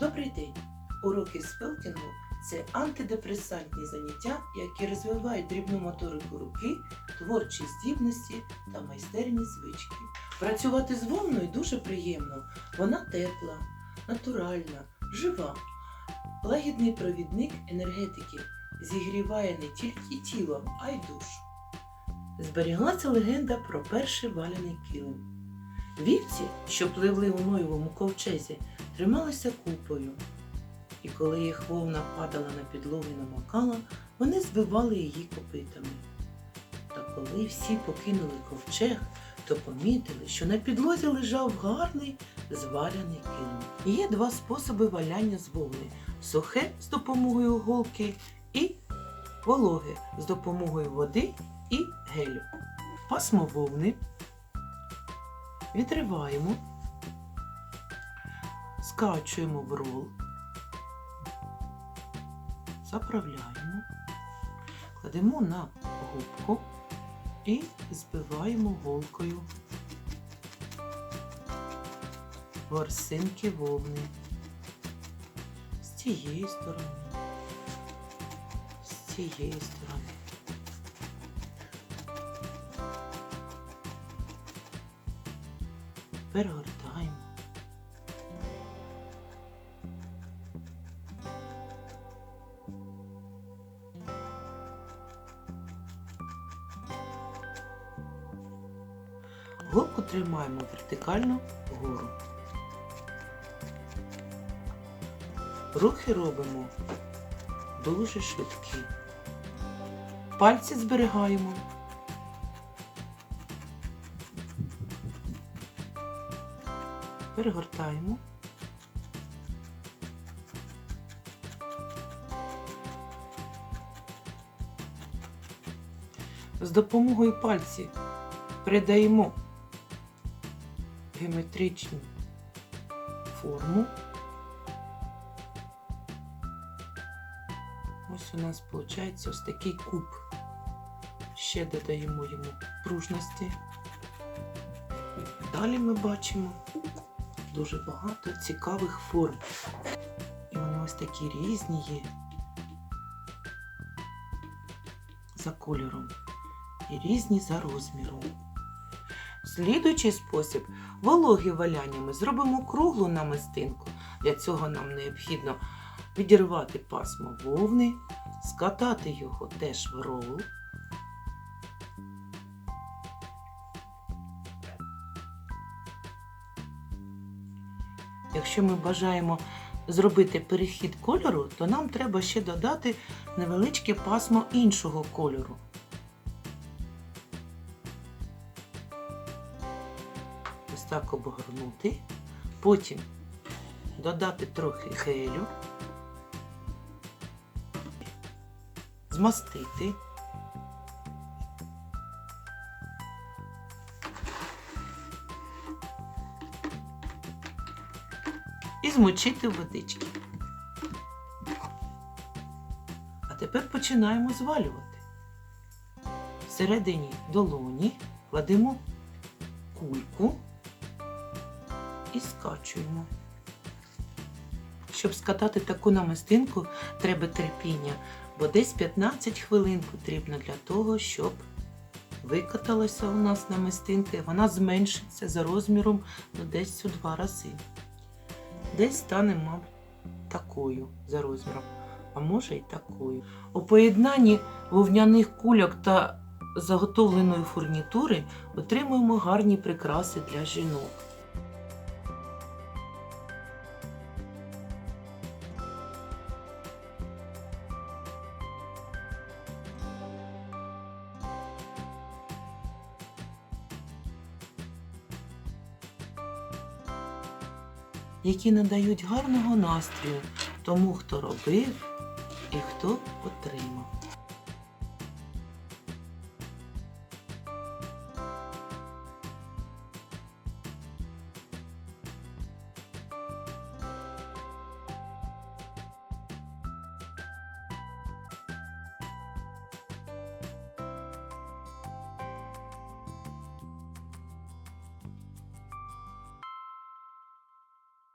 Добрий день! Уроки спелкінгу це антидепресантні заняття, які розвивають дрібну моторику руки, творчі здібності та майстерні звички. Працювати з вовною дуже приємно. Вона тепла, натуральна, жива. Лагідний провідник енергетики зігріває не тільки тіло, а й душу. Зберіглася легенда про перший валяний килим. Вівці, що пливли у Ноєвому ковчезі, трималися купою. І коли їх вовна падала на підлогу і намокала, вони збивали її копитами. Та коли всі покинули ковчег, то помітили, що на підлозі лежав гарний зваляний килим. Є два способи валяння з вовни: сухе з допомогою голки і вологе з допомогою води і гелю. Пасмо вовни відриваємо, скачуємо в рол, заправляємо, кладемо на губку і збиваємо голкою ворсинки вовни. З цієї сторони, з цієї сторони. Перегортаємо. Голку тримаємо вертикально вгору. Рухи робимо дуже швидкі. Пальці зберігаємо. Перегортаємо. З допомогою пальців придаємо геометричну форму. Ось у нас виходить ось такий куб. Ще додаємо йому пружності. Далі ми бачимо дуже багато цікавих форм. І вони ось такі різні є за кольором і різні за розміром. Слідуючий спосіб вологі валяння ми зробимо круглу намистинку. Для цього нам необхідно відірвати пасмо вовни, скатати його теж в рол. Якщо ми бажаємо зробити перехід кольору, то нам треба ще додати невеличке пасмо іншого кольору. Ось так обгорнути. Потім додати трохи гелю, змастити. І змочити в водички. А тепер починаємо звалювати. Всередині долоні кладемо кульку і скачуємо. Щоб скатати таку намистинку, треба терпіння, бо десь 15 хвилин потрібно для того, щоб викаталася у нас намистинка, і вона зменшиться за розміром ну, десь у два рази десь стане, мабуть, такою за розміром, а може й такою. У поєднанні вовняних кульок та заготовленої фурнітури отримуємо гарні прикраси для жінок. Які надають гарного настрою тому, хто робив і хто отримав.